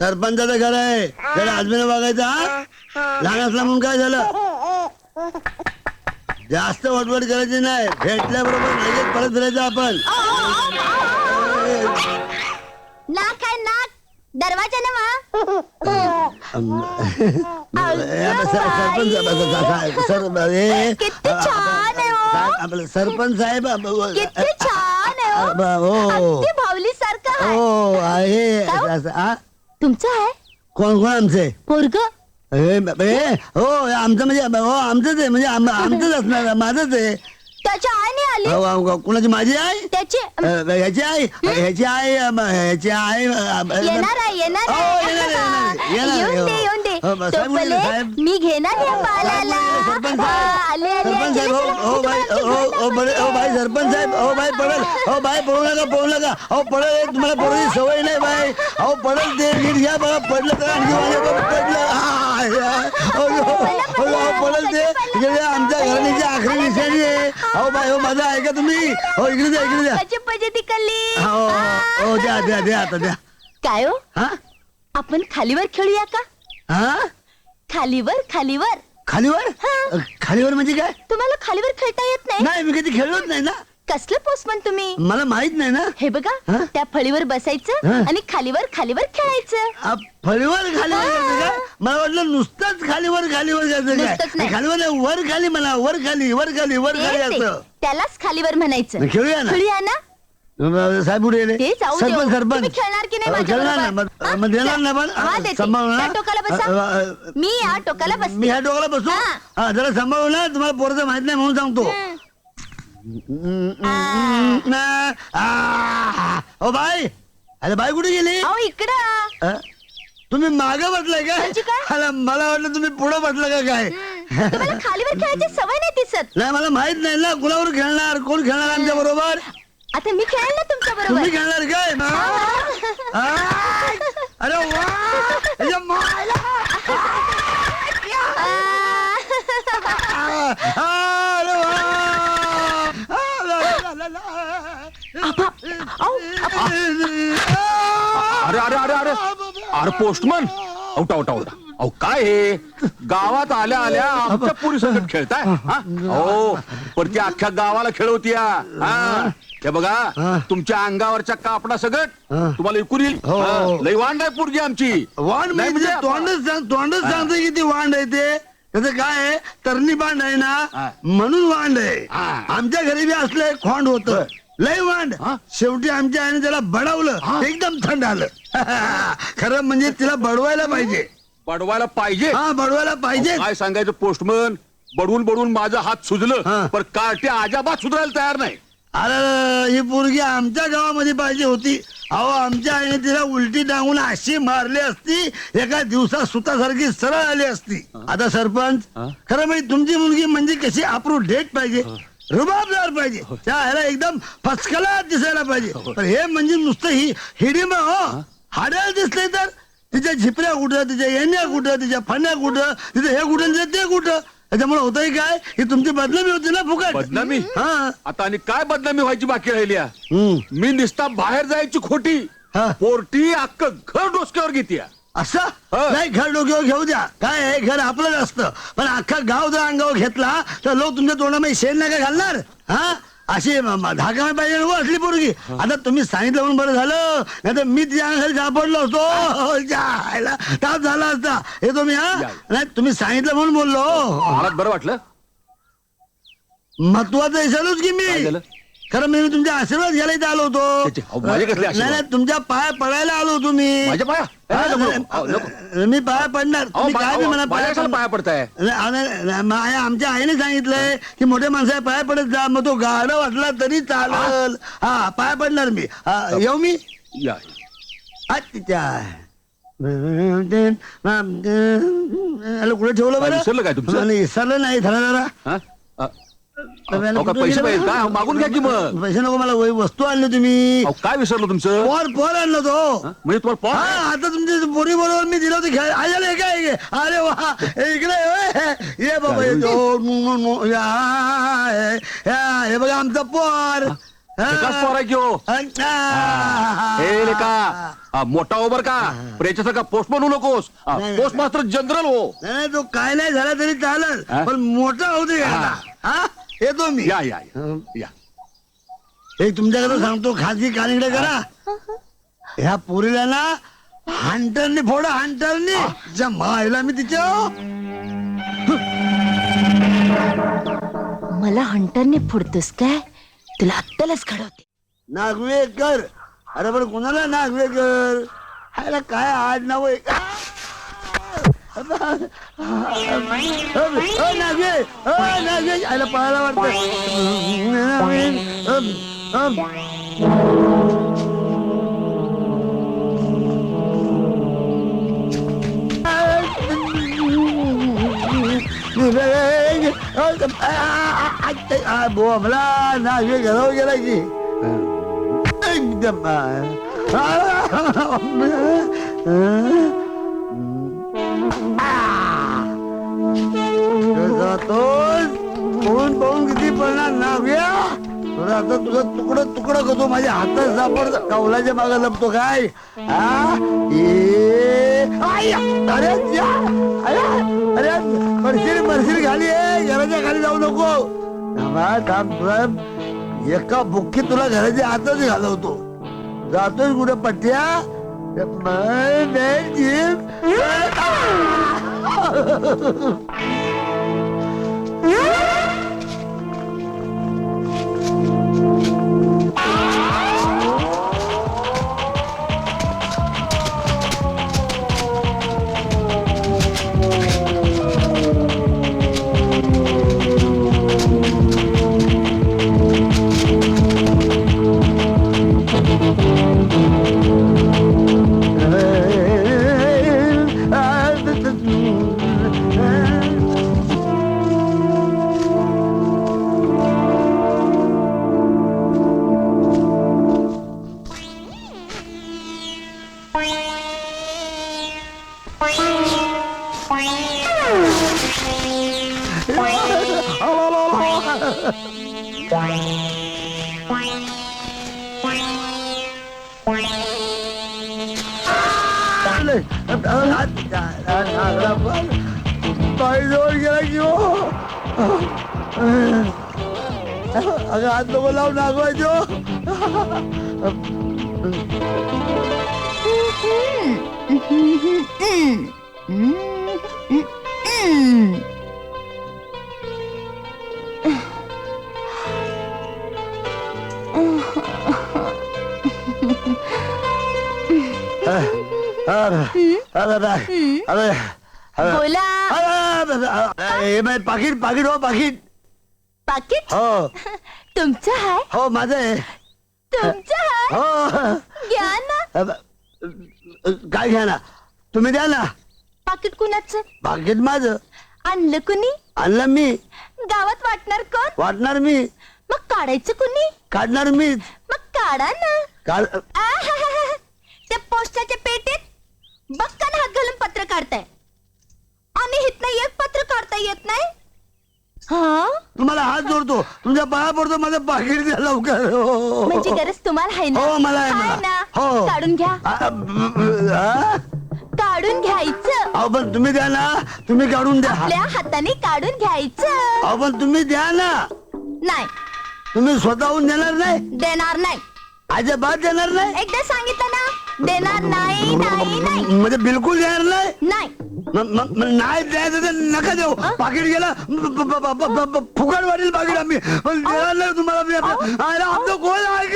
सरपंचाचं घर आहे. त्याला आजमीनं बघायचं हा? लहान असला म्हणून काय झालं? जास्त वटवट करायची नाही. भेटल्याबरोबर लगेच परत फिरायचं आपण. नाक आहे नाक. दरवाजा ना अम, सरपंच स- स- सर ए, किती छान आहे हो. आपलं सरपंच साहेब अ, ब- किती छान आहे अ, ब- हो हो भावली सारखं हो आहे? असं-? तुमचं आहे कोण कोण आमचे पोरग ए, ब- ए, हो आमचं म्हणजे हो आमचंच आहे म्हणजे आम- आमचंच असणार माझंच आहे त्याच्या आईने आली हो, हो, कुणाची माझी आई त्याची अ, ह्याची आई ह्याची आई अम, ह्याची आई अ, येणार आहे येणार हो, आहे येणार आहे, येणार आहे, आहे, येऊन दे हो. येऊन दे हो, साहेब साहेब. मी घेणार बालाला सरपंच हा, साहेब आले आले सरपंच साहेब हो हो बाई हो हो बरे हो बाई सरपंच साहेब हो बाई पडेल. हो बाई पडू नका पडू नका. हो पडेल हे तुम्हाला पडायची सवय नाही बाई हो पडेल ते नीट घ्या बघा पडलं तर आणखी माझ्या पडलं. आ, या. हो, हो, हो, हो, पडेल ते. इकडे आमच्या घराण्याची आखरी निशाणी आहे. हो बाई हो माझं ऐका तुम्ही. हो इकडे द्या इकडे द्या. कशी पाहिजे ती कल्ली हो हो द्या द्या द्या आता द्या. काय हो? हा? आपण खालीवर खेळूया का? हा? खालीवर खालीवर. खालीवर? हा. खालीवर म्हणजे काय? तुम्हाला खालीवर खेळता येत नाही? नाही मी कधी खेळलोच नाही ना. कसलं पोस्टमन तुम्ही? मला माहीत नाही ना. हे बघा? त्या फळीवर बसायचं? आणि खालीवर खालीवर खेळायचं. आ, फळीवर खालीवर मला वाटलं नुसतंच खालीवर खालीवर करायचं नुसतंच काय नाही. खालीवर नाही, वर खाली मला वर खाली वर खाली वर खाली ते- ते. असं. त्यालाच खालीवर म्हणायचं. खेळूया ना. खेळूया ना? साहेब? ते जाऊ हो. सरपंच सरपंच तुम्ही खेळणार की नाही अ, खेळणार? मग- हा? मग देणार ना पण हा. सांभाळून टोकाला बसा. मी या टोकाला मी बसते ह्या डोक्याला बसू हा. हा जरा सांभाळू ना तुम्हाला पोरचं माहीत नाही म्हणून सांगतो. हम्म. आ, ओ बाई अरे बाई कुठे गेली अहो इकडं अ? तुम्ही मागे बसलाय म्हणजे का काय? अरे, मला वाटलं तुम्ही पुढे बसला का काय. तुम्हाला खालीवर खेळायची सवय नाही दिसत नाही मला माहीत नाही ना कुणावर खेळणार कोण खेळणार आमच्या बरोबर आता मी खेळेल ना तुमच्या तुम्ही बरोबर खेळणार काय? अरे वा अरे मायला. आ, अरे वा. आ, ला, ला, ला, ला. अरे अरे अरे अरे अरे पोस्टमन औटा औटा औटा अहो काय हे? गावात आल्या आल्या आमच्या पुरी संकट खेळताय हा? हो? पण ती अख्ख्या गावाला खेळवतीया हा? बघा तुमच्या अंगावरच्या कापडा सगट तुम्हाला विकून येईल. हो. हा, लई वांड आहे पोरगी आमची. वांड नाही म्हणजे म्हणजे तोंडच सांग तोंडच सांगतो की ती वांड आहे ते. त्याचं काय आहे? तरणी बांड आहे हा. ना म्हणून वांड आहे. हा. आमच्या घरी बी असलं एक खोंड होत. लय वांड? शेवटी आमच्या आईने त्याला बडवलं. एकदम थंड आलं. खरं म्हणजे तिला बडवायला पाहिजे. बडवायला पाहिजे? हा बडवायला पाहिजे. काय सांगायचं पोस्टमन? बडवून बडवून माझं हात. सुजलं पण कार्ट्या अजाबात सुधारायला तयार नाही. अरे ही पोरगी आमच्या गावामध्ये पाहिजे होती. अहो आमच्या आईने तिला उलटी टांगून अशी मारली असती एका दिवसात सुतासारखी सरळ आली असती. आता सरपंच? खरं म्हणजे तुमची मुलगी म्हणजे कशी अप्रूव्ह डेट पाहिजे? रुबाबदार पाहिजे. त्या ह्याला एकदम फसकला दिसायला पाहिजे. पण हे म्हणजे नुसतं ही हिडीम हो. हाडायला दिसले तर तिच्या झिपऱ्या कुठं तिच्या येण्या कुठं तिच्या फण्या कुठं तिचं हे कुठं आणि ते कुठं? त्याच्यामुळे होतंय काय? ही तुमची बदनामी होती ना फुकट. बदनामी? हा. आता आणि काय बदनामी व्हायची बाकी राहिली? हम्म. मी निस्ता बाहेर जायची खोटी. हा. पोरटी अख्ख घर डोसक्यावर घेते असं? हा. नाही घर डोक्यावर घेऊ द्या. काय आहे? घर आपलंच असतं. पण अख्खा गाव जर अंगावर घेतला तर लोक तुमच्या तोंडामध्ये शेण नाही का घालणार? हा? अशी म- पाहिजे असली पोरगी. आता तुम्ही सांगितलं म्हणून बरं झालं. नाही तर मी तिच्या घरी सापडलो असतो. हो, जायला. ताप झाला असता. हे तुम्ही हा? या. नाही तुम्ही सांगितलं म्हणून बोललो. मला बरं वाटलं. महत्वाचं विचारूच की काय मी झालं? खरं मी तुमचे आशीर्वाद घ्यायला इथे आलो छे, छे, अहो, माझे कसले होतो आशीर्वाद? नाही नाही तुमच्या पाया पडायला आलो होतो मी. माझ्या पाया? हा, ए, नको, नको, अहो, नको. नाही, मी पाया पडणार. अहो, तुम्ही मा- काय बी कशाला पाया पडताय? नाही, नाही, नाही, मा- आमच्या आईने सांगितलंय की मोठ्या माणसा पाया पडत जा मग तो गाडा वाटला तरी चालल. हा पाया पडणार मी. हा, येऊ मी? या. हॅलो कुठे ठेवलं काय बरं? विसरलं काय तुमचं? नाही, विसरलं नाही झालं जरा हा? अ, डब्याला कुठं पैसे गेलं? पाहिजे काय मागून घ्या की मग? पैसे नको मला वही वस्तू आणली तुम्ही. अहो, काय विसरलं तुमचं? पोर पोर आणलं तो. हा? म्हणजे तुम्हाला हा पॉ आता तुमच्या पोरी बरोबर मी दिलं होतं खेळ आले हे काय हे? अरे वा हे इकडे ये, होय. ये बाबा ये तो. नु- नु- नु- या, हे- या, हे बघा आमचं पोर. एकाच पोर आहे की हो? हे हा, मोठा हो बर का? याच्यासारखा पोस्ट बनवू नकोस. नाही. पोस्ट मास्टर जनरल हो. नाही तो काय नाही झाला तरी चालेल. हा? पण मोठा होते हा. हा येतो मी या या. या. या. एक तुमच्याकडे सांगतो खाजगी कानिकडे करा. ह्या पोरीला ना हंटरने फोडा हंटरने ज्या मायला मी तिच्या मला हंटरने फोडतोस काय? तुला अत्तलच घडवते. नागवेकर. अरे पण कोणाला नागवेकर? हायला काय आड नाव आहे का? अ, नागवे अ, नागवे आयला पळायला वाटतं अम, अम. बोमला नागवे घरावर गेला की एकदम जातोस आता तुझं तुकडं तुकडं करतो माझ्या हातात सापड कौलाच्या मागे लपतो काय? हा? ए, आय, अरे जा, अरे अरे मरशील मरशील खाली आहे घराच्या खाली जाऊ नको. थांबा, थांब थांब. एका बुक्की तुला घराच्या आतच घालवतो. जातोय कुठे पट्ट्या? मै, मै, जीभ. जवळ गेला की हो अगं हात नको लावून नागवायचो बोला. पाकिट? पाकिट हो. पाकिट पाकिट हो तुमचं आहे हो माझं आहे. तुमचं आहे हो. घ्या ना. अब, काय घ्या ना? तुम्ही द्या ना. पाकिट कुणाचं? पाकिट माझं. आणलं कुणी? आणलं मी. गावात वाटणार कोण? वाटणार मी. मग काढायचं कुणी? काढणार मीच. मग काढा ना. काढ. त्या पोस्टाच्या पेटीत बक्कन हात घालून पत्र काढताय आणि हितनं एक पत्र काढता येत नाही? हा? तुम्हाला हात जोडतो. तुमच्या पाया पडतो माझं पाकिट द्या लवकर. हो. म्हणजे गरज तुम्हाला आहे ना? हो मला आहे आहे मला ना. हो. काढून घ्या. आ, ब- आ? काढून घ्यायचं. अहो पण तुम्ही द्या ना. तुम्ही काढून द्या. आपल्या हाताने काढून घ्यायचं. अहो पण तुम्ही द्या ना. नाही. तुम्ही स्वतःहून देणार नाही? देणार नाही. अजिबात देणार नाही? एकदा सांगितलं ना. देणार नाही नाही नाही. म्हणजे बिलकुल देणार नाही? नाही. म- म- म- नाही द्यायचं तर नका देऊ. पाकिट गेला ब- ब- ब- ब- ब- फुकट वाढेल पाकिट आम्ही. पण देणार नाही तुम्हाला मी. आता. अरे आमचं कोण आहे?